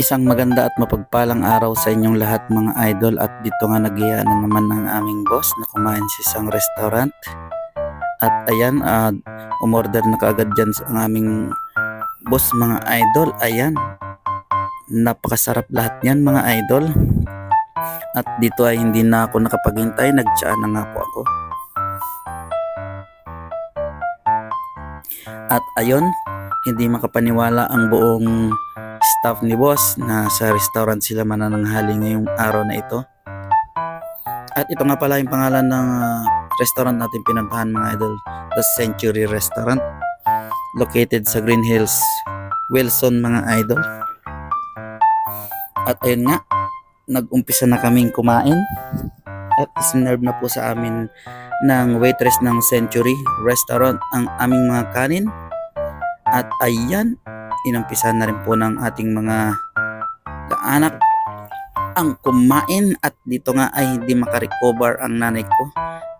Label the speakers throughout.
Speaker 1: Isang maganda at mapagpalang araw sa inyong lahat mga idol at dito nga nagiya na naman ng aming boss na kumain sa isang restaurant. At ayan, uh, umorder na kaagad dyan sa aming boss mga idol. Ayan, napakasarap lahat yan mga idol. At dito ay hindi na ako nakapaghintay, nagtsaan na nga po ako. At ayon, hindi makapaniwala ang buong staff ni boss na sa restaurant sila manananghali ngayong araw na ito. At ito nga pala yung pangalan ng ah, restaurant natin pinuntahan mga idol, The Century Restaurant located sa Green Hills, Wilson mga idol. At ayun nga, nag-umpisa na kaming kumain at isinurb na po sa amin ng waitress ng Century Restaurant ang aming mga kanin. At ayan, inumpisahan na rin po ng ating mga kaanak ang kumain at dito nga ay hindi makarecover ang nanay ko.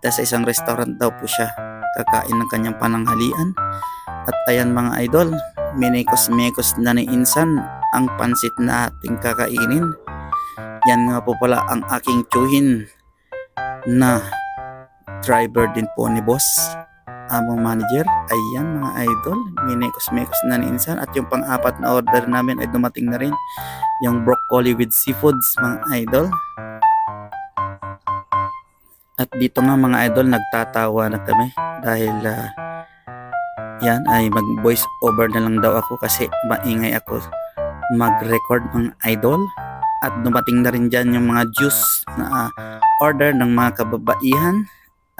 Speaker 1: Dahil sa isang restaurant daw po siya kakain ng kanyang pananghalian. At ayan mga idol minikos-mikos na ni Insan ang pansit na ating kakainin. Yan nga po pala ang aking tsuhin na driver din po ni boss among manager. Ayan mga idol, minikos-mikos na ni at yung pang-apat na order namin ay dumating na rin. Yung broccoli with seafoods mga idol. At dito nga mga idol nagtatawa na kami. Dahil ah, yan ay mag voice over na lang daw ako kasi maingay ako mag-record mga idol. At dumating na rin dyan yung mga juice na ah, order ng mga kababaihan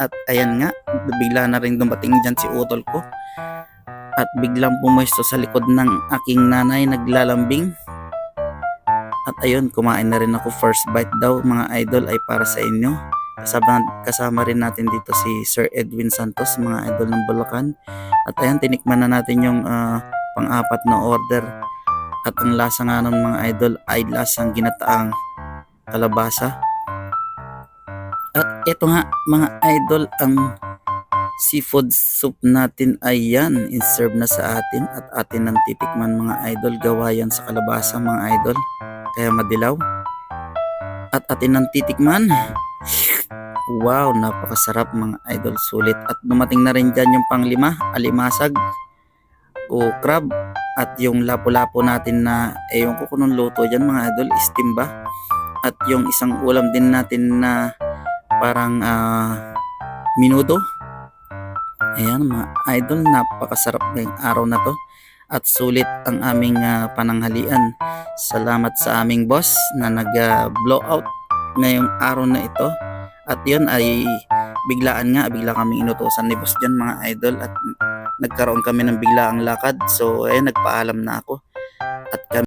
Speaker 1: at ayan nga, bigla na rin dumating dyan si utol ko. At biglang pumuesto sa likod ng aking nanay naglalambing. At ayun, kumain na rin ako first bite daw mga idol ay para sa inyo. Kasama, kasama rin natin dito si Sir Edwin Santos, mga idol ng Bulacan. At ayan, tinikman na natin yung ah, pang-apat na order. At ang lasa nga ng mga idol ay lasang ginataang kalabasa. At ito nga mga idol ang seafood soup natin ay yan in-serve na sa atin at atin ng titikman mga idol. Gawa yan sa kalabasa mga idol kaya madilaw. At atin ng titikman. Wow napakasarap mga idol sulit. At dumating na rin dyan yung panglima alimasag o crab. At yung lapo-lapo natin na ewan ko kung luto dyan mga idol steam ba at yung isang ulam din natin na parang ah, minuto. Ayan mga idol, napakasarap ngayong araw na to. At sulit ang aming ah, pananghalian. Salamat sa aming boss na nag-blow out ngayong araw na ito. At yun ay biglaan nga, bigla kaming inutosan ni boss dyan mga idol at nagkaroon kami ng biglaang lakad. So ayun, nagpaalam na ako. At kami